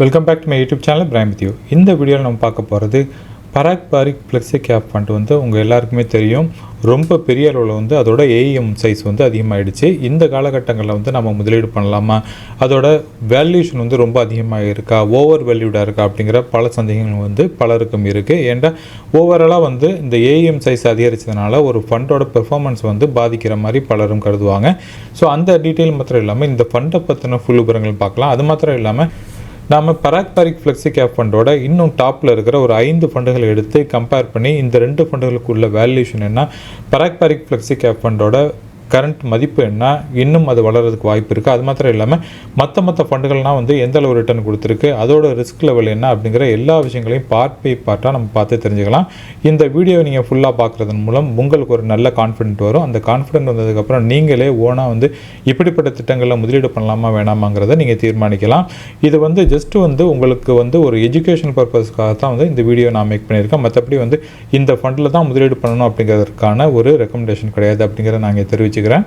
Welcome back to my YouTube channel prime with you இந்த வீடியோவில் நம்ம பார்க்க போகிறது Parag Parikh flexi cap fund வந்து உங்கள் எல்லாருக்குமே தெரியும். ரொம்ப பெரிய அளவில் வந்து அதோட ஏஎம் சைஸ் வந்து அதிகமாகிடுச்சு இந்த காலகட்டங்களில் வந்து நம்ம முதலீடு பண்ணலாமா? அதோட வேல்யூஷன் வந்து ரொம்ப அதிகமாக இருக்கா? ஓவர் வேல்யூடாக இருக்கா? அப்படிங்கிற பல சந்தேகங்கள் வந்து பலருக்கும் இருக்குது ஏன்டா ஓவராலாக வந்து இந்த ஏஎம் சைஸ் அதிகரிச்சதுனால ஒரு ஃபண்டோட பெர்ஃபார்மன்ஸ் வந்து பாதிக்கிற மாதிரி பலரும் கருதுவாங்க. ஸோ அந்த டீட்டெயில் மாத்திரம் இல்லாமல் இந்த ஃபண்டை பற்றின ஃபுல் விவரங்கள் பார்க்கலாம். அது மாத்திரம் இல்லாமல் நாம் பராக் பாரிக் ஃப்ளெக்ஸி கேப் ஃபண்டோட இன்னும் டாப்பில் இருக்கிற ஒரு ஐந்து ஃபண்டுகளை எடுத்து கம்பேர் பண்ணி இந்த ரெண்டு ஃபண்டுகளுக்கு உள்ள வேல்யூஷன் என்ன பராக் பாரிக் ஃப்ளெக்ஸி கேப் ஃபண்டோட கரண்ட் மதிப்பு என்ன? இன்னும் அது வளர்கிறதுக்கு வாய்ப்பு இருக்குது அது மாத்திரம் இல்லாமல் மற்ற மற்ற ஃபண்டுகள்லாம் வந்து எந்த அளவு ரிட்டர்ன் கொடுத்துருக்கு? அதோட ரிஸ்க் லெவல் என்ன? அப்படிங்கிற எல்லா விஷயங்களையும் பார்ட் பை பார்ட்டாக நம்ம பார்த்து தெரிஞ்சுக்கலாம். இந்த வீடியோவை நீங்கள் ஃபுல்லாக பார்க்குறதன் மூலம் உங்களுக்கு ஒரு நல்ல கான்ஃபிடென்ட் வரும். அந்த கான்ஃபிடென்ட் வந்ததுக்கப்புறம் நீங்களே ஓனாக வந்து இப்படிப்பட்ட திட்டங்களில் முதலீடு பண்ணலாமா வேணாமாங்கிறத நீங்கள் தீர்மானிக்கலாம். இது வந்து ஜஸ்ட்டு வந்து உங்களுக்கு வந்து ஒரு எஜுகேஷன் பர்பஸ்க்காக தான் வந்து இந்த வீடியோ நான் மேக் பண்ணியிருக்கேன். மற்றபடி வந்து இந்த ஃபண்டில் தான் முதலீடு பண்ணணும் அப்படிங்கிறதுக்கான ஒரு ரெக்கமெண்டேஷன் கிடையாது அப்படிங்கிறத நாங்கள் தெரிவிச்சு игра,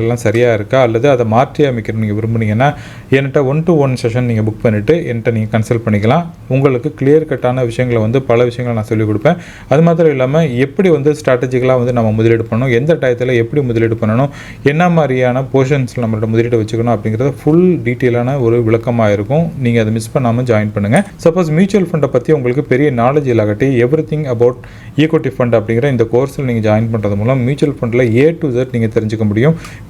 எல்லாம் சரியாக இருக்கா? அல்லது அதை மாற்றி அமைக்கணும் நீங்கள் விரும்புனீங்கன்னா என்கிட்ட ஒன் டு ஒன் செஷன் நீங்கள் புக் பண்ணிவிட்டு என்கிட்ட நீங்கள் கன்சல்ட் பண்ணிக்கலாம். உங்களுக்கு கிளியர் கட்டான விஷயங்களை வந்து பல விஷயங்களை நான் சொல்லிக் கொடுப்பேன். அது மாத்திரம் இல்லாமல் எப்படி வந்து ஸ்ட்ராட்டஜிக்கலாக வந்து நம்ம முதலீடு பண்ணணும்? எந்த டயத்தில் எப்படி முதலீடு பண்ணணும்? என்ன மாதிரியான போர்ஷன்ஸில் நம்மளோட முதலீடு வச்சுக்கணும்? அப்படிங்கிறத ஃபுல் டீட்டெயிலான ஒரு விளக்கமாக இருக்கும். நீங்கள் அதை மிஸ் பண்ணாமல் ஜாயின் பண்ணுங்கள் சப்போஸ் மியூச்சுவல் ஃபண்டை பற்றி உங்களுக்கு பெரிய நாலேஜ் இல்லாகட்டி everything about equity fund அப்படிங்கிற இந்த கோர்ஸில் நீங்கள் ஜாயின் பண்ணுறது மூலம் மியூச்சுவல் ஃபண்டில் ஏ டு ஜெட் நீங்கள் தெரிஞ்சுக்க முடியும்.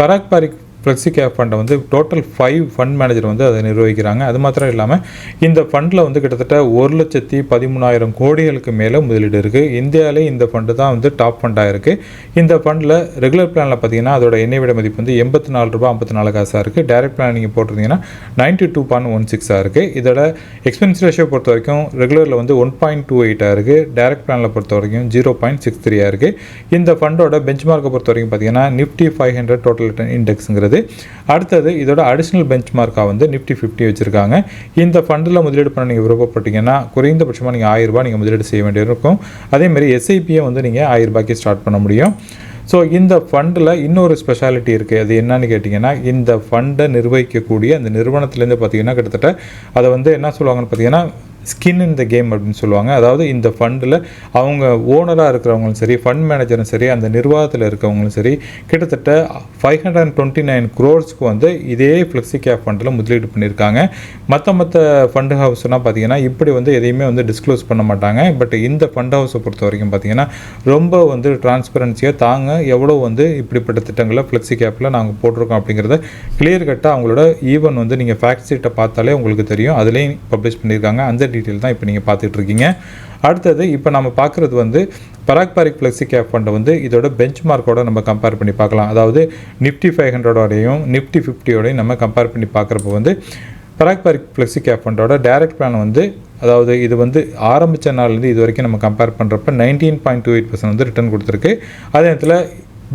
பராக் பாரிக் ஃப்ளெக்ஸி கேப் ஃபண்டை வந்து டோட்டல் ஃபைவ் ஃபண்ட் மேனேஜர் வந்து அதை நிர்வகிக்கிறாங்க. அது மாத்திரம் இல்லாமல் இந்த ஃபண்டில் வந்து கிட்டத்தட்ட ஒரு லட்சத்தி பதிமூணாயிரம் கோடிகளுக்கு மேலே முதலீடு இருக்குது இந்தியாவிலே இந்த ஃபண்டு தான் வந்து டாப் ஃபண்டாக இருக்குது இந்த ஃபண்டில் ரெகுலர் பிளானில் பார்த்தீங்கன்னா அதோட எண்ணெய் விட மதிப்பு வந்து எண்பத்தி நாலு ரூபா ஐம்பத்தி நாலு காசாக இருக்குது டைரக்ட் பிளான் நீங்கள் போட்டிருந்தீங்கன்னா நைன்ட்டி டூ பாயிண்ட் ஒன் சிக்ஸாக இருக்குது இதோட எக்ஸ்பென்ஸ் ரேஷியோ பொறுத்த வரைக்கும் ரெகுலரில் வந்து ஒன் பாயிண்ட் டூ எயிட்டாக இருக்குது டைரக்ட் பிளானில் பொறுத்த வரைக்கும் ஜீரோ பாயிண்ட் சிக்ஸ் த்ரீயாக இருக்குது இந்த ஃபண்டோட பெஞ்ச் மார்க்கை பொறுத்த வரைக்கும் பார்த்தீங்கன்னா Nifty five hundred total return இண்டெக்ஸுங்கிறது அடுத்தது இதோட அடிஷ்னல் பெஞ்ச் மார்க்காக வந்து நிஃப்டி ஃபிஃப்டி வச்சுருக்காங்க. இந்த ஃபண்டில் முதலீடு பண்ண நீங்கள் விருப்பப்பட்டீங்கன்னா குறைந்தபட்சமாக நீங்கள் ஆயிரம் ரூபாய் நீங்கள் முதலீடு செய்ய வேண்டியிருக்கும் அதேமாதிரி எஸ்ஐபியை வந்து நீங்கள் ஆயிரம் ரூபாய்க்கு ஸ்டார்ட் பண்ண முடியும். ஸோ இந்த ஃபண்டில் இன்னொரு ஸ்பெஷாலிட்டி இருக்குது அது என்னன்னு கேட்டிங்கன்னா இந்த ஃபண்டை நிர்வகிக்கக்கூடிய அந்த நிறுவனத்துலேருந்து பார்த்தீங்கன்னா கிட்டத்தட்ட அதை வந்து என்ன சொல்லுவாங்கன்னு பார்த்தீங்கன்னா ஸ்கின் இன் த கேம் அப்படின்னு சொல்லுவாங்க. அதாவது இந்த ஃபண்டில் அவங்க ஓனராக இருக்கிறவங்களும் சரி ஃபண்ட் மேனேஜரும் சரி அந்த நிர்வாகத்தில் இருக்கிறவங்களும் சரி கிட்டத்தட்ட five hundred and twenty nine க்ரோர்ஸ்க்கு வந்து இதே ஃப்ளெக்ஸி கேப் ஃபண்டில் முதலீடு பண்ணியிருக்காங்க. மற்ற மற்ற ஃபண்ட் ஹவுஸ்னால் பார்த்தீங்கன்னா இப்படி வந்து எதையுமே வந்து டிஸ்க்ளோஸ் பண்ண மாட்டாங்க. பட் இந்த ஃபண்ட் ஹவுஸை பொறுத்த வரைக்கும் பார்த்தீங்கன்னா ரொம்ப வந்து டிரான்ஸ்பரன்சியாக தாங்க எவ்வளோ வந்து இப்படிப்பட்ட திட்டங்களை ஃப்ளெக்ஸி கேப்பில் நாங்கள் போட்டிருக்கோம் அப்படிங்கிறத கிளியர் கட்டாக அவங்களோட ஈவன் வந்து நீங்கள் ஃபேக்ட் ஷீட்டை பார்த்தாலே உங்களுக்கு தெரியும். அதுலேயும் பப்ளிஷ் பண்ணியிருக்காங்க. அந்த டீட்டெயில் தான் இப்போ நீங்கள் பார்த்துட்டு இருக்கீங்க அடுத்தது இப்போ நம்ம பார்க்குறது வந்து பராக் பாரிக் ஃப்ளெக்ஸி கேப் ஃபண்டை வந்து இதோட பெஞ்ச் மார்க்கோட நம்ம கம்பேர் பண்ணி பார்க்கலாம். அதாவது நிஃப்டி ஃபைவ் ஹண்ட்ரடோடையும் நிஃப்டி ஃபிஃப்டியோடையும் நம்ம கம்பேர் பண்ணி பார்க்குறப்ப வந்து பராக் பாரிக் ஃப்ளெக்ஸி கேப் ஃபண்டோட டைரக்ட் பிளான் வந்து அதாவது இது வந்து ஆரம்பித்த நாள்லேருந்து இது வரைக்கும் நம்ம கம்பேர் பண்ணுறப்ப nineteen point two eight percent வந்து ரிட்டர்ன் கொடுத்துருக்கு. அதே நேரத்தில்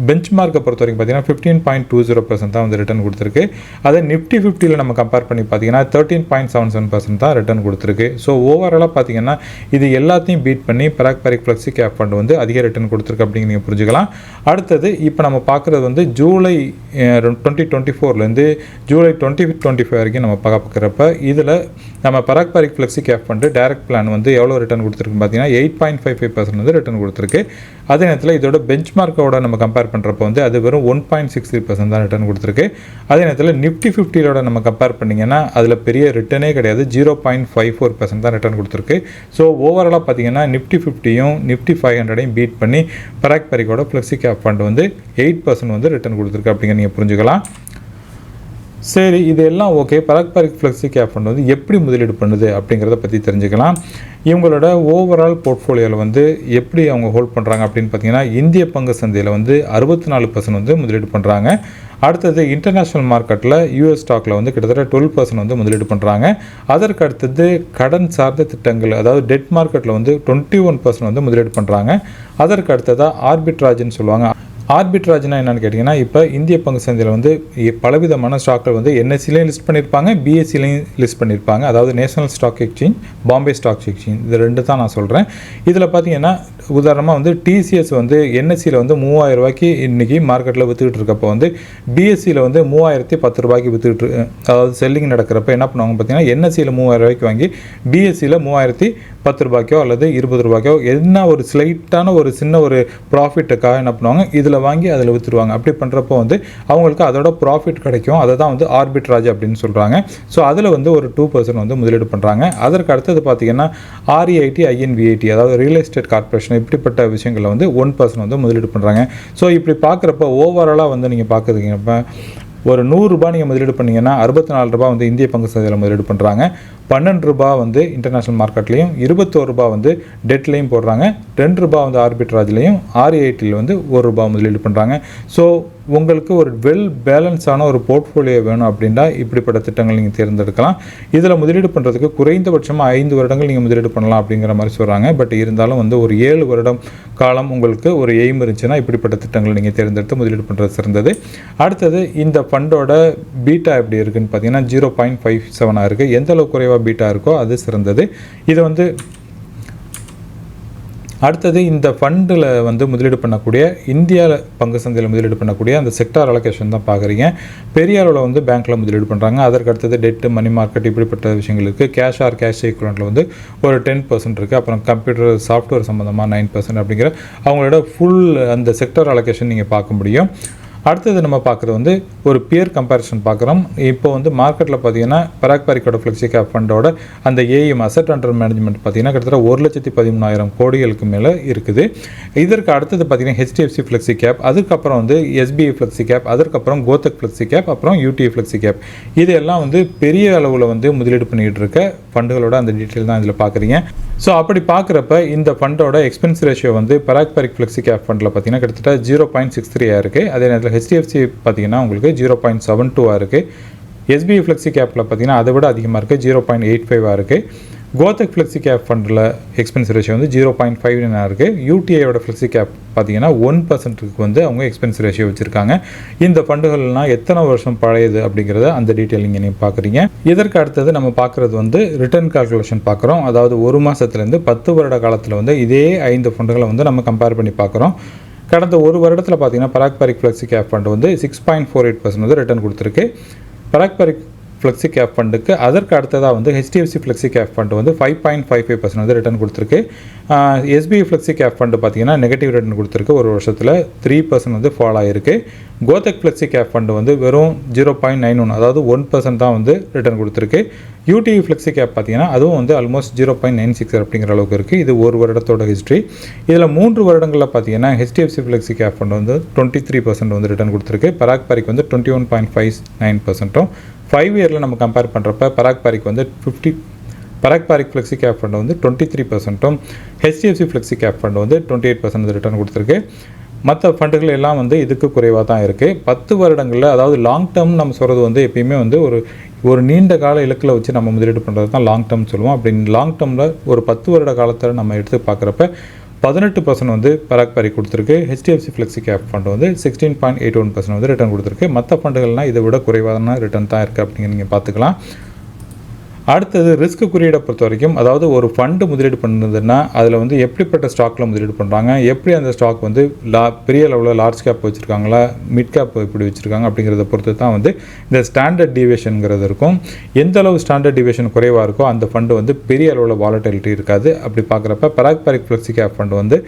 பெஞ்ச் மார்க்கை பொறுத்த வரைக்கும் பார்த்தீங்கன்னா fifteen point two zero percent தான் வந்து ரிட்டர்ன் கொடுத்துருக்கு. அதே நிஃப்டி ஃபிஃப்டியில் நம்ம கம்பேர் பண்ணி பார்த்தீங்கன்னா thirteen point seven seven percent தான் ரிட்டர்ன் கொடுத்துருக்கு. ஸோ ஓவராலாக பார்த்தீங்கன்னா இது எல்லாத்தையும் பீட் பண்ணி Parag Parikh flexi cap fund வந்து அதிக ரிட்டர்ன் கொடுத்துருக்கு அப்படிங்க நீங்கள் புரிஞ்சுக்கலாம். அடுத்தது இப்போ நம்ம பார்க்குறது வந்து ஜூலை டுவெண்ட்டி டுவெண்ட்டி ஃபோர்லேருந்து ஜூலை டுவெண்ட்டி டுவெண்ட்டி ஃபைவ் வரைக்கும் நம்ம பார்க்குறப்ப இதில் நம்ம Parag Parikh flexi cap fund direct plan வந்து எவ்வளோ ரிட்டர்ன் கொடுத்துருக்கு பார்த்தீங்கன்னா eight point five five percent வந்து ரிட்டர்ன் கொடுத்துருக்கு. அதே நேரத்தில் இதோட பெஞ்ச் மார்க்கோட நம்ம கம்பேர் பண்ணுறப்போ வந்து அது வெறும் one point six three percent தான் ரிட்டர்ன் கொடுத்துருக்கு. அதே நேரத்தில் நிஃப்டி ஃபிஃப்டியோட நம்ம கம்பேர் பண்ணிங்கன்னா அதில் பெரிய ரிட்டர்னே கிடையாது. Zero point five four percent தான் ரிட்டர்ன் கொடுத்துருக்கு. ஸோ ஓவராலாக பார்த்தீங்கன்னா நிஃப்டி ஃபிஃப்டியும் நிஃப்டி ஃபைவ் ஹண்ட்ரடையும் பீட் பண்ணி பராக் பரிக்கோட ஃப்ளெக்ஸி கேப் ஃபண்ட் வந்து எயிட் பர்சன்ட் வந்து ரிட்டர்ன் கொடுத்துருக்கு அப்படிங்கிற நீங்கள் புரிஞ்சுக்கலாம். சரி இது எல்லாம் okay Parag Parikh flexi cap fund வந்து எப்படி முதலீடு பண்ணுது அப்படிங்கிறத பற்றி தெரிஞ்சுக்கலாம். இவங்களோட ஓவரால் போர்ட்ஃபோலியோவில் வந்து எப்படி அவங்க ஹோல்ட் பண்ணுறாங்க அப்படின்னு பார்த்தீங்கன்னா இந்திய பங்கு சந்தையில் வந்து அறுபத்தி நாலு பர்சன்ட் வந்து முதலீடு பண்ணுறாங்க அடுத்தது இன்டர்நேஷ்னல் மார்க்கெட்டில் யூஎஸ் ஸ்டாக்கில் வந்து கிட்டத்தட்ட டுவெல் பர்சன்ட் வந்து முதலீடு பண்ணுறாங்க அதற்கு அடுத்தது கடன் சார்ந்த திட்டங்கள் அதாவது டெட் மார்க்கெட்டில் வந்து டுவெண்ட்டி ஒன் பர்சன்ட் வந்து முதலீடு பண்ணுறாங்க அதற்கு அடுத்ததாக ஆர்பிட்ராஜ்னு சொல்லுவாங்க. ஆர்பிட்ராஜ்னா என்னென்னு கேட்டிங்கன்னா இப்போ இந்திய பங்கு சந்தையில் வந்து பலவிதமான ஸ்டாக்கள் வந்து என்எஸ்சிலையும் லிஸ்ட் பண்ணியிருப்பாங்க பிஎஸ்சிலையும் லிஸ்ட் பண்ணியிருப்பாங்க அதாவது National Stock Exchange Bombay Stock Exchange இது ரெண்டு தான் நான் சொல்கிறேன் இதில் பார்த்தீங்கன்னா உதாரணமாக வந்து டிசிஎஸ் வந்து என்எஸ்சியில் வந்து மூவாயிரம் ரூபாய்க்கு இன்றைக்கி மார்க்கெட்டில் விற்றுக்கிட்டு இருக்கப்போ வந்து பிஎஸ்சியில் வந்து மூவாயிரத்தி பத்து ரூபாய்க்கு விற்றுக்கிட்டு அதாவது செல்லிங் நடக்கிறப்ப என்ன பண்ணுவாங்க பார்த்தீங்கன்னா என்எஸ்சியில் மூவாயிரம் ரூபாய்க்கு வாங்கி பிஎஸ்சியில் மூவாயிரத்தி பத்து ரூபாய்க்கோ அல்லது இருபது ரூபாய்க்கோ என்ன ஒரு ஸ்லைட்டான ஒரு சின்ன ஒரு ப்ராஃபிட்டுக்காக என்ன பண்ணுவாங்க இதில் வாங்கி அதில் விற்றுருவாங்க அப்படி பண்ணுறப்போ வந்து அவங்களுக்கு அதோட ப்ராஃபிட் கிடைக்கும். அதை தான் வந்து ஆர்பிட்ராஜ் அப்படின்னு சொல்கிறாங்க ஸோ அதில் வந்து ஒரு டூ பர்சன்ட் வந்து முதலீடு பண்ணுறாங்க அதற்கு அடுத்தது பார்த்தீங்கன்னா ஆர்இஐடி ஐஎன்விஐடி அதாவது ரியல் எஸ்டேட் கார்ப்பரேஷன் இப்படிப்பட்ட விஷயங்களில் வந்து ஒன் பர்சன்ட் வந்து முதலீடு பண்ணுறாங்க ஸோ இப்படி பார்க்குறப்ப ஓவராலாக வந்து நீங்கள் பார்க்குறீங்க ஒரு நூறுரூபா நீங்கள் முதலீடு பண்ணிங்கன்னா அறுபத்தி நாலு ரூபா வந்து இந்திய பங்கு சந்தையில் முதலீடு பண்ணுறாங்க பன்னெண்டு ரூபா வந்து இன்டர்நேஷ்னல் மார்க்கெட்லேயும் இருபத்தோரு ரூபா வந்து டெட்லேயும் போடுறாங்க. ரெண்டு ரூபா வந்து ஆர்பிட்ராஜ்லேயும் ஆர்ஏஐடியில் வந்து ஒரு ரூபா முதலீடு பண்ணுறாங்க ஸோ உங்களுக்கு ஒரு வெல் பேலன்ஸான ஒரு போர்ட்ஃபோலியோ வேணும் அப்படின்னா இப்படிப்பட்ட திட்டங்கள் நீங்கள் தேர்ந்தெடுக்கலாம். இதில் முதலீடு பண்ணுறதுக்கு குறைந்தபட்சமாக ஐந்து வருடங்கள் நீங்கள் முதலீடு பண்ணலாம் அப்படிங்கிற மாதிரி சொல்கிறாங்க பட் இருந்தாலும் வந்து ஒரு ஏழு வருடம் காலம் உங்களுக்கு ஒரு எய்ம் இருந்துச்சுன்னா இப்படிப்பட்ட திட்டங்களை நீங்கள் தேர்ந்தெடுத்து முதலீடு பண்ணுறது சிறந்தது. அடுத்தது இந்த ஃபண்டோட பீட்டா எப்படி இருக்குன்னு பார்த்தீங்கன்னா ஜீரோ பாயிண்ட் ஃபைவ் செவனாக இருக்குது எந்த அளவு குறைவாக பீட்டா இருக்கோ அது சிறந்தது. இது வந்து அடுத்தது இந்த ஃபண்டில் வந்து முதலீடு பண்ணக்கூடிய இந்தியாவில் பங்கு சந்தையில் முதலீடு பண்ணக்கூடிய அந்த செக்டார் அலோகேஷன் தான் பார்க்குறீங்க பெரிய அளவில் வந்து பேங்க்கில் முதலீடு பண்ணுறாங்க அதற்கு அடுத்தது டெட்டு மணி மார்க்கெட் இப்படிப்பட்ட விஷயங்கள் இருக்குது கேஷ் ஆர் கேஷ் ஈக்குவலண்ட்டில் வந்து ஒரு டென் பர்சன்ட் இருக்குது அப்புறம் கம்ப்யூட்டர் சாஃப்ட்வேர் சம்மந்தமாக நைன் பர்சன்ட் அப்படிங்கிற அவங்களோட ஃபுல் அந்த செக்டார் அலோகேஷன் நீங்கள் பார்க்க முடியும். அடுத்தது நம்ம பார்க்குறது வந்து ஒரு பியர் கம்பேரிசன் பார்க்குறோம். இப்போ வந்து மார்க்கெட்டில் பார்த்தீங்கன்னா பராக் பாரிக்கோட ஃப்ளெக்ஸி கேப் ஃபண்டோட அந்த ஏஎம் அசட் அண்டர் மேனேஜ்மெண்ட் பார்த்தீங்கன்னா கிட்டத்தட்ட ஒரு லட்சத்தி பதிமூணாயிரம் கோடிகளுக்கு மேலே இருக்குது. இதற்கு அடுத்தது பார்த்தீங்கன்னா ஹெச்டிஎஃப்சி ஃப்ளெக்ஸி கேப் அதுக்கப்புறம் வந்து எஸ்பிஐ ஃப்ளெக்ஸி கேப் அதுக்கப்புறம் கோத்தக் ஃப்ளெக்ஸி கேப் அப்புறம் யூடிஐ ஃப்ளெக்ஸி கேப் இதெல்லாம் வந்து பெரிய அளவில் வந்து முதலீடு பண்ணிகிட்டு இருக்க ஃபண்டுகளோட அந்த டீட்டெயில் தான் இதில் பார்க்குறீங்க. ஸோ அப்படி பார்க்குறப்ப இந்த ஃபண்டோட எக்ஸ்பென்ஸ் ரேஷியோ வந்து பராக் பரிக் ஃப்ளெக்ஸி கேப் ஃபண்டில் பார்த்தீங்கன்னா கிட்டத்தட்ட ஜீரோ பாயிண்ட் சிக்ஸ் த்ரீயாக இருக்குது அதே நேரத்தில் ஹெச்டிஎஃப்சி பார்த்தீங்கன்னா உங்களுக்கு ஜீரோ பாயிண்ட் செவன் டூவாக இருக்குது எஸ்பிஐ ஃப்ளெக்ஸி கேப்பில் பார்த்தீங்கன்னா அதை விட அதிகமாக இருக்குது ஜீரோ பாயிண்ட் எயிட் ஃபைவாக இருக்குது கோத்தக் ஃப்ளெக்ஸி கேப் ஃபண்டில் எக்ஸ்பென்ஸ் ரேஷியோ வந்து ஜீரோ பாயிண்ட் ஃபைவ் இருக்குது யூடிஐயோட ஃப்ளெக்ஸி கேப் பார்த்தீங்கன்னா ஒன் பர்சன்ட்டுக்கு வந்து அவங்க எக்ஸ்பென்ஸ் ரேஷியோ வச்சுருக்காங்க. இந்த ஃபண்டுகள்லாம் எத்தனை வருஷம் பழையது அப்படிங்கிறத அந்த டீட்டெயில் இங்கே நீங்கள் பார்க்குறீங்க இதற்கு அடுத்தது நம்ம பார்க்குறது வந்து ரிட்டர்ன் கால்குலேஷன் பார்க்குறோம் அதாவது ஒரு மாதத்துலேருந்து பத்து வருட காலத்தில் வந்து இதே ஐந்து ஃபண்டுகளை வந்து நம்ம கம்பேர் பண்ணி பார்க்குறோம் கடந்த ஒரு வருடத்தில் பார்த்தீங்கன்னா Parag Parikh flexi cap fund வந்து six point four eight percent வந்து ரிட்டர்ன் கொடுத்துருக்கு. பராக்பரிக் ஃப்ளெக்ஸி கேப் ஃபண்டுக்கு அதற்கு அடுத்ததாக வந்து ஹெச்டிஎஃப்சி ஃப்ளெக்ஸி கேப் ஃபண்டு வந்து five point five five percent வந்து ரிட்டர்ன் கொடுத்துருக்கு. எஸ்பிஐ ஃப்ளெக்ஸி கேப் ஃபண்டு பார்த்தீங்கன்னா நெகட்டிவ் ரிட்டர்ன் கொடுத்துருக்கு. ஒரு வருஷத்தில் த்ரீ பர்சன்ட் வந்து ஃபால் ஆகிருக்கு கோதக் ஃப்ளெக்ஸி கேப் ஃபண்டு வந்து வெறும் ஜீரோ பாயிண்ட் நைன் ஒன் அதாவது ஒன் பர்சன்ட் தான் வந்து ரிட்டர்ன் கொடுத்துருக்கு. யூடிவி ஃப்ளெக்ஸி கேப் பார்த்தீங்கன்னா அதுவும் வந்து almost zero point nine six அப்படிங்கிற அளவுக்கு இருக்குது இது ஒரு வருடத்தோட ஹிஸ்ட்ரி இதில் மூன்று வருடங்களில் பார்த்தீங்கன்னா ஹெச்டிஎஃப்சி ஃப்ளெக்ஸி கேப் ஃபண்ட் வந்து டுவெண்ட்டி த்ரீ பர்சன்ட் வந்து ரிட்டர்ன் கொடுத்துருக்கு. பராக் பாரிக் வந்து twenty one point five nine பர்சன்ட்டும் five இயரில் நம்ம கம்பேர் பண்ணுறப்ப பராக் பாரிக் வந்து fifty Parag Parikh flexi cap fund வந்து டுவெண்ட்டி த்ரீ பர்சன்ட்டும் ஹெச்டிஎஃப்சி ஃப்ளெக்ஸி கேப் ஃபண்ட் வந்து டுவெண்ட்டி எயிட் பர்சன்ட் ரிட்டர்ன் கொடுத்துருக்கு. மற்ற ஃபண்டுகள் எல்லாம் வந்து இதுக்கு குறைவாக தான் இருக்குது பத்து வருடங்களில் அதாவது லாங் டேர்ம் நம்ம சொல்கிறது வந்து எப்பயுமே வந்து ஒரு ஒரு நீண்ட கால இலக்கில் வச்சு நம்ம முதலீடு பண்ணுறது தான் லாங் டேர்ம் சொல்லுவோம். அப்படின்னு லாங் டேர்மில் ஒரு பத்து வருட காலத்தில் நம்ம எடுத்து பார்க்குறப்ப பதினெட்டு பர்சன்ட் வந்து பராக் பரி கொடுத்துருக்கு. ஹெச்டிஎஃப்சி ஃப்ளெக்ஸி கேப் ஃபண்ட் வந்து sixteen point eight one percent வந்து ரிட்டர்ன் கொடுத்துருக்கு. மற்ற ஃபண்டுகள்னால் இதை விட குறைவான ரிட்டர்ன் தான் இருக்குது அப்படிங்க நீங்கள் பார்த்துக்கலாம். அடுத்தது ரிஸ்க் குறியீடை பொறுத்த வரைக்கும் அதாவது ஒரு ஃபண்டு முதலீடு பண்ணுறதுன்னா அதில் வந்து எப்படிப்பட்ட ஸ்டாக்கில் முதலீடு பண்ணுறாங்க எப்படி அந்த ஸ்டாக் வந்து லா பெரிய லெவலில் லார்ஜ் கேப் வச்சுருக்காங்களா மிட் கேப் எப்படி வச்சுருக்காங்க அப்படிங்கிறத பொறுத்து தான் வந்து இந்த ஸ்டாண்டர்ட் டிவியேஷனுங்கிறது இருக்கும். எந்த அளவு ஸ்டாண்டர்ட் டிவியேஷன் குறைவாக இருக்கோ அந்த ஃபண்டு வந்து பெரிய அளவில் வாலட்டிலிட்டி இருக்காது. அப்படி பார்க்குறப்ப Parag Parikh flexi cap fund வந்து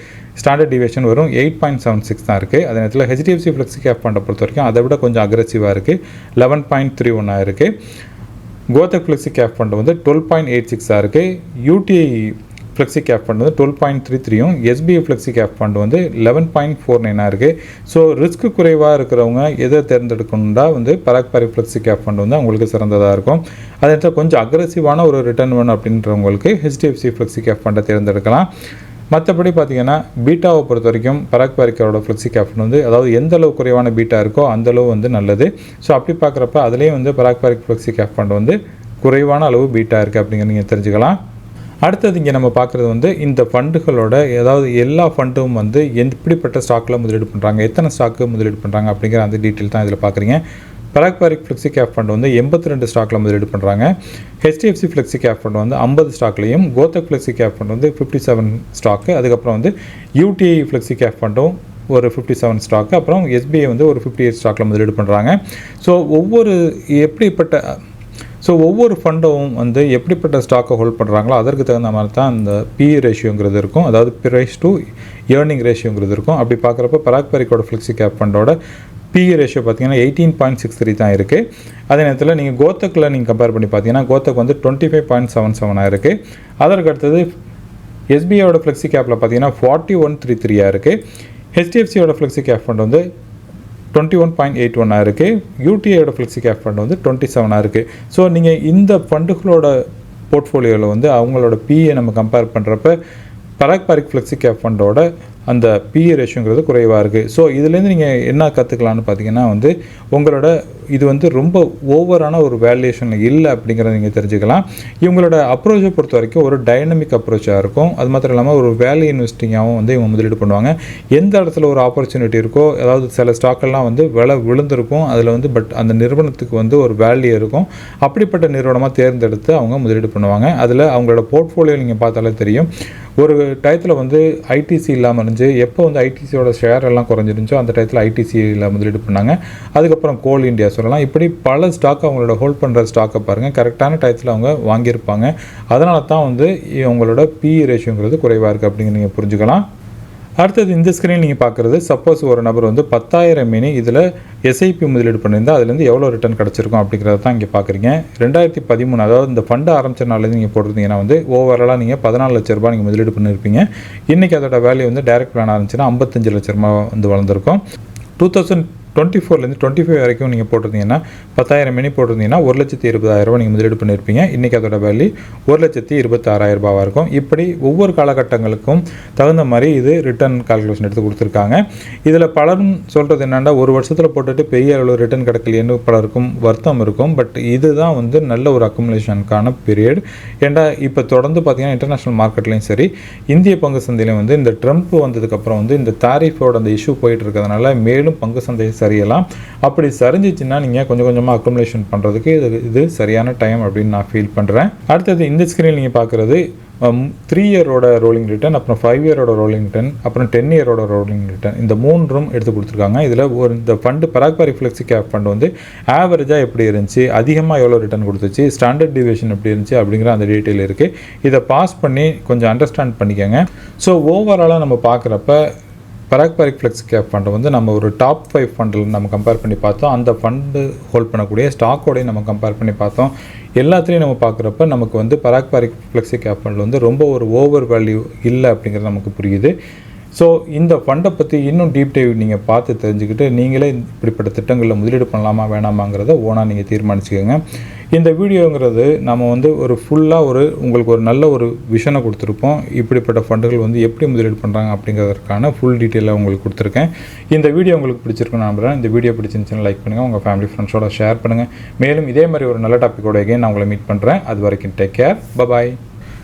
ஸ்டாண்டர்ட் டிவியேஷன் வரும் எயிட் பாயிண்ட் செவன் சிக்ஸ் தான் இருக்குது அதே நேரத்தில் ஹெச்டிஎஃப்சி ஃப்ளெக்ஸி கேப் ஃபண்டை பொறுத்த வரைக்கும் அதை விட கொஞ்சம் அக்ரெசிவாக இருக்குது லெவன் பாயிண்ட் த்ரீ ஒன்னாக இருக்குது கோதக் ஃப்ளெக்ஸி கேப் ஃபண்ட் வந்து டுவெல் பாயிண்ட் எயிட் சிக்ஸாக இருக்குது யூடிஐ ஃப்ளெக்ஸி கேப் ஃபண்ட் வந்து டுவெல் பாயிண்ட் த்ரீ த்ரீயும் எஸ்பிஐ ஃப்ளெக்ஸி கேப் ஃபண்ட் வந்து லெவன் பாயிண்ட் ஃபோர் நைனாக இருக்குது ஸோ ரிஸ்க் குறைவாக இருக்கிறவங்க எதை தேர்ந்தெடுக்கணும்னா வந்து பரக்பரி ஃப்ளெக்ஸி கேப் ஃபண்ட் வந்து அவங்களுக்கு சிறந்ததாக இருக்கும். அதே கொஞ்சம் அக்ரெசிவான ஒரு ரிட்டர்ன் வேணும் அப்படின்றவங்களுக்கு ஹெச்டிஎஃப்சி ஃப்ளெக்ஸி கேப் ஃபண்டை தேர்ந்தெடுக்கலாம். மற்றபடி பார்த்தீங்கன்னா பீட்டாவை பொறுத்த வரைக்கும் பராக் பாரிக்கரோட ஃப்ளெக்ஸி கேப்டன் வந்து அதாவது எந்த அளவு குறைவான பீட்டா இருக்கோ அந்த அளவு வந்து நல்லது. ஸோ அப்படி பார்க்குறப்ப அதுலேயும் வந்து Parag Parikh flexi cap fund வந்து குறைவான அளவு பீட்டா இருக்குது அப்படிங்கிற நீங்கள் தெரிஞ்சுக்கலாம். அடுத்தது இங்கே நம்ம பார்க்குறது வந்து இந்த ஃபண்டுகளோட ஏதாவது எல்லா ஃபண்டும் வந்து எப்படிப்பட்ட ஸ்டாக்கில் முதலீடு பண்ணுறாங்க எத்தனை ஸ்டாக்கு முதலீடு பண்ணுறாங்க அப்படிங்கிற அந்த டீட்டெயில் தான் இதில் பார்க்குறீங்க பராக்பாரிக் ஃப்ளெக்ஸி கேப் ஃபண்ட் வந்து எண்பத்தி ரெண்டு ஸ்டாக்கில் முதலீடு பண்ணுறாங்க ஹெச்டிஎஃப்சி ஃப்ளெக்ஸி கேப் ஃபண்ட் வந்து ஐம்பது ஸ்டாக்லையும் கோத்தக் ஃப்ளெக்ஸி கேப் ஃபண்ட் வந்து ஃபிஃப்டி செவன் ஸ்டாக்கு அதுக்கப்புறம் வந்து யூடிஐ ஃப்ளெக்ஸி கேப் ஃபண்டும் ஒரு ஃபிஃப்டி செவன் ஸ்டாக்கு அப்புறம் எஸ்பிஐ வந்து ஒரு ஃபிஃப்டி எயிட் ஸ்டாக்கில் முதலீடு பண்ணுறாங்க ஸோ ஒவ்வொரு எப்படிப்பட்ட ஸோ ஒவ்வொரு ஃபண்டும் வந்து எப்படிப்பட்ட ஸ்டாக்கை ஹோல்ட் பண்ணுறாங்களோ அதற்கு தகுந்த மாதிரி தான் அந்த பி ரேஷியோங்கிறது இருக்கும். அதாவது ப்ரைஸ் டு ஏர்னிங் ரேஷியோங்கிறது இருக்கும். அப்படி பார்க்குறப்ப பராக் பரிக்கோட ஃப்ளெக்ஸி கேப் ஃபண்டோட பிஇ ரேஷியோ பார்த்தீங்கன்னா எயிட்டீன் பாயிண்ட் சிக்ஸ் த்ரீ தான் இருக்குது அதே நேரத்தில் நீங்கள் கோத்தக்கில் நீங்கள் கம்பேர் பண்ணி பார்த்தீங்கன்னா கோத்தக் வந்து டுவெண்ட்டி ஃபைவ் பாயிண்ட் செவன் செவனாக இருக்குது அதற்கு அடுத்தது எஸ்பிஐயோட ஃப்ளெக்ஸி கேப்பில் பார்த்தீங்கன்னா ஃபார்ட்டி ஒன் த்ரீ த்ரீயாக இருக்குது ஹெச்டிஎஃப்சியோட ஃப்ளெக்ஸி கேப் ஃபண்ட் வந்து டுவெண்ட்டி ஒன் பாயிண்ட் எயிட் ஒன்னாக இருக்குது யூடிஐயோட ஃப்ளெக்ஸி கேப் ஃபண்ட் வந்து டுவெண்ட்டி செவனாக இருக்குது ஸோ நீங்கள் இந்த ஃபண்டுகளோட போர்ட்ஃபோலியோவில் வந்து அவங்களோட பிஏ நம்ம கம்பேர் பண்ணுறப்ப பராக் பாரிக் ஃப்ளெக்ஸி கேப் ஃபண்டோட அந்த பிஏ ரேஷியோங்கிறது குறைவாக இருக்குது ஸோ இதுலேருந்து நீங்கள் என்ன கற்றுக்கலான்னு பார்த்தீங்கன்னா வந்து உங்களோட இது வந்து ரொம்ப ஓவரான ஒரு வேல்யூஷனில் இல்லை அப்படிங்கிறத நீங்கள் தெரிஞ்சுக்கலாம். இவங்களோட அப்ரோச்சை பொறுத்த வரைக்கும் ஒரு டைனமிக் அப்ரோச்சாக இருக்கும். அது மாத்திரம் இல்லாமல் ஒரு வேல்யூ இன்வெஸ்டிங்காகவும் வந்து இவங்க முதலீடு பண்ணுவாங்க. எந்த இடத்துல ஒரு ஆப்பர்ச்சுனிட்டி இருக்கோ அதாவது சில ஸ்டாக்கெல்லாம் வந்து விலை விழுந்திருக்கும். அதில் வந்து பட் அந்த நிறுவனத்துக்கு வந்து ஒரு வேல்யூ இருக்கும். அப்படிப்பட்ட நிறுவனமாக தேர்ந்தெடுத்து அவங்க முதலீடு பண்ணுவாங்க. அதில் அவங்களோட போர்ட்ஃபோலியோ நீங்கள் பார்த்தாலே தெரியும். ஒரு டயத்தில் வந்து ஐடிசி இல்லாமல் இருந்து குறைஞ்சு எப்போ வந்து ஐடிசியோட ஷேர் எல்லாம் குறைஞ்சிருந்துச்சோ அந்த டயத்தில் ஐடிசியில் முதலீடு பண்ணாங்க. அதுக்கப்புறம் கோல் இந்தியா சொல்லலாம். இப்படி பல ஸ்டாக் அவங்களோட ஹோல்ட் பண்ணுற ஸ்டாக்கை பாருங்கள் கரெக்டான டயத்தில் அவங்க வாங்கியிருப்பாங்க. அதனால தான் வந்து இவங்களோட பிஇ ரேஷியோங்கிறது குறைவாக இருக்குது அப்படிங்கிற நீங்கள் புரிஞ்சுக்கலாம். அடுத்தது இந்த ஸ்க்ரீன் நீங்கள் பார்க்குறது சப்போஸ் ஒரு நபர் வந்து பத்தாயிரம் மினி இதில் எஸ்ஐபி முதலீடு பண்ணியிருந்தால் அதுலேருந்து எவ்வளோ ரிட்டர்ன் கிடச்சிருக்கும் அப்படிங்கிறத தான் இங்கே பார்க்குறீங்க. ரெண்டாயிரத்தி பதிமூணு அதாவது இந்த ஃபண்டு ஆரம்பிச்ச நாள்லேருந்து நீங்கள் போட்டிருந்தீங்கன்னா வந்து ஓவராலாக நீங்கள் பதினாலு லட்ச ரூபாய் நீங்கள் முதலீடு பண்ணியிருப்பீங்க. இன்றைக்கி அதோட வேல்யூ வந்து டைரக்ட் பிளான் இருந்துச்சுன்னா ஐம்பத்தஞ்சு லட்ச ரூபா வந்து வளர்ந்துருக்கும். டூ தௌசண்ட் டுவெண்ட்டி ஃபோர்லேருந்து டுவெண்ட்டி ஃபைவ் வரைக்கும் நீங்கள் போட்டிருந்தீங்கன்னா பத்தாயிரம் மினி போட்டிருந்தீங்கன்னா ஒரு லட்சத்தி இருபதாயிரம் ரூபாய் நீங்கள் முதலீடு பண்ணியிருப்பீங்க. இன்றைக்கி அதோட வேல்யூ ஒரு லட்சத்தி இருபத்தாறாயிரம் ரூபாவாக இருக்கும். இப்படி ஒவ்வொரு காலகட்டங்களுக்கும் தகுந்த மாதிரி இது ரிட்டர்ன் கால்குலேஷன் எடுத்து கொடுத்துருக்காங்க. இதில் பலரும் சொல்கிறது என்னென்னா ஒரு வருஷத்தில் போட்டுட்டு பெரிய அளவு ரிட்டர்ன் கிடைக்கலையேன்னு பலருக்கும் வருத்தம் இருக்கும். பட் இதுதான் வந்து நல்ல ஒரு அக்குமுலேஷனுக்கான பீரியட் ஏன்டா இப்போ தொடர்ந்து பார்த்தீங்கன்னா இன்டர்நேஷ்னல் மார்க்கெட்லேயும் சரி இந்திய பங்கு சந்தையிலையும் வந்து இந்த ட்ரம்ப் வந்ததுக்கப்புறம் வந்து இந்த தாரிஃபோட அந்த இஷ்யூ போயிட்டு இருக்கிறதுனால மேலும் பங்கு சந்தை சரியலாம். அப்படி சரிஞ்சிச்சுன்னா நீங்கள் கொஞ்சம் கொஞ்சமாக அக்குமுலேஷன் பண்ணுறதுக்கு இது இது சரியான டைம் அப்படின்னு நான் ஃபீல் பண்ணுறேன் அடுத்தது இந்த ஸ்க்ரீன் நீங்கள் பார்க்குறது த்ரீ இயரோட ரோலிங் ரிட்டர்ன் அப்புறம் ஃபைவ் இயரோட ரோலிங் ரிட்டர்ன் அப்புறம் டென் இயரோட ரோலிங் ரிட்டர்ன் இந்த மூன்றும் எடுத்து கொடுத்துருக்காங்க. இதில் ஒரு இந்த fund Parag Parikh flexi cap fund வந்து ஆவரேஜாக எப்படி இருந்துச்சு அதிகமாக எவ்வளோ ரிட்டர்ன் கொடுத்துச்சு ஸ்டாண்டர்ட் டிவிஷன் எப்படி இருந்துச்சு அப்படிங்கிற அந்த டீட்டெயில் இருக்குது இதை பாஸ் பண்ணி கொஞ்சம் அண்டர்ஸ்டாண்ட் பண்ணிக்கோங்க. ஸோ ஓவராலாக நம்ம பார்க்குறப்ப பராக்பாரிக் ஃப்ளெக்ஸ் கேப் ஃபண்டை வந்து நம்ம ஒரு டாப் ஃபைவ் ஃபண்டில் நம்ம கம்பேர் பண்ணி பார்த்தோம். அந்த ஃபண்டு ஹோல்ட் பண்ணக்கூடிய ஸ்டாக்கோடையும் நம்ம கம்பேர் பண்ணி பார்த்தோம். எல்லாத்துலேயும் நம்ம பார்க்குறப்ப நமக்கு வந்து பராக்பாரிக் ஃப்ளெக்ஸி கேப் ஃபண்டில் வந்து ரொம்ப ஒரு ஓவர் வேல்யூ இல்லை அப்படிங்கிறது நமக்கு புரியுது. ஸோ இந்த ஃபண்டை பற்றி இன்னும் டீப் டைவ் நீங்கள் பார்த்து தெரிஞ்சுக்கிட்டு நீங்களே இப்படிப்பட்ட திட்டங்களில் முதலீடு பண்ணலாமா வேணாமாங்கிறத ஓனாக நீங்கள் தீர்மானிச்சுக்கோங்க. இந்த வீடியோங்கிறது நம்ம வந்து ஒரு ஃபுல்லாக ஒரு உங்களுக்கு ஒரு நல்ல ஒரு விஷனை கொடுத்துருப்போம். இப்படிப்பட்ட ஃபண்டுகள் வந்து எப்படி முதலீடு பண்ணுறாங்க அப்படிங்கிறதுக்கான ஃபுல் டீட்டெயிலாக உங்களுக்கு கொடுத்துருக்கேன். இந்த வீடியோ உங்களுக்கு பிடிச்சிருக்குன்னு நம்புறேன். இந்த வீடியோ பிடிச்சிருந்துச்சுன்னு லைக் பண்ணுங்கள் உங்கள் ஃபேமிலி ஃப்ரெண்ட்ஸோட ஷேர் பண்ணுங்கள் மேலும் இதே மாதிரி ஒரு நல்ல டாப்பிக்கோட எகைன் நான் உங்களை மீட் பண்ணுறேன் அது வரைக்கும் take care bye bye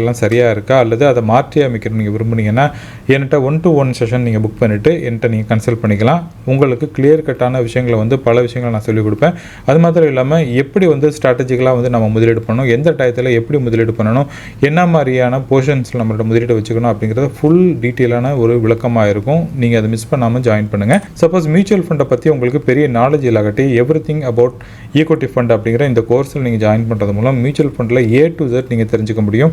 எல்லாம் சரியாக இருக்கா? அல்லது அதை மாற்றி அமைக்கணும் நீங்கள் விரும்புனீங்கன்னா என்கிட்ட ஒன் டு ஒன் செஷன் நீங்கள் புக் பண்ணிவிட்டு என்கிட்ட நீங்கள் கன்சல்ட் பண்ணிக்கலாம். உங்களுக்கு கிளியர் கட்டான விஷயங்களை வந்து பல விஷயங்களை நான் சொல்லிக் கொடுப்பேன். அது மாத்திரம் இல்லாமல் எப்படி வந்து ஸ்ட்ராட்டஜிக்கலாக வந்து நம்ம முதலீடு பண்ணணும்? எந்த டயத்தில் எப்படி முதலீடு பண்ணணும்? என்ன மாதிரியான போர்ஷன்ஸில் நம்மளோட முதலீடு வச்சுக்கணும்? அப்படிங்கிறத ஃபுல் டீட்டெயிலான ஒரு விளக்கமாக இருக்கும். நீங்கள் அதை மிஸ் பண்ணாமல் ஜாயின் பண்ணுங்கள் சப்போஸ் மியூச்சுவல் ஃபண்டை பற்றி உங்களுக்கு பெரிய நாலேஜ் இல்லாகட்டி everything about equity fund அப்படிங்கிற இந்த கோர்ஸில் நீங்கள் ஜாயின் பண்ணுறது மூலம் மியூச்சுவல் ஃபண்டில் ஏ டு ஜெட் நீங்கள் தெரிஞ்சுக்க முடியும்.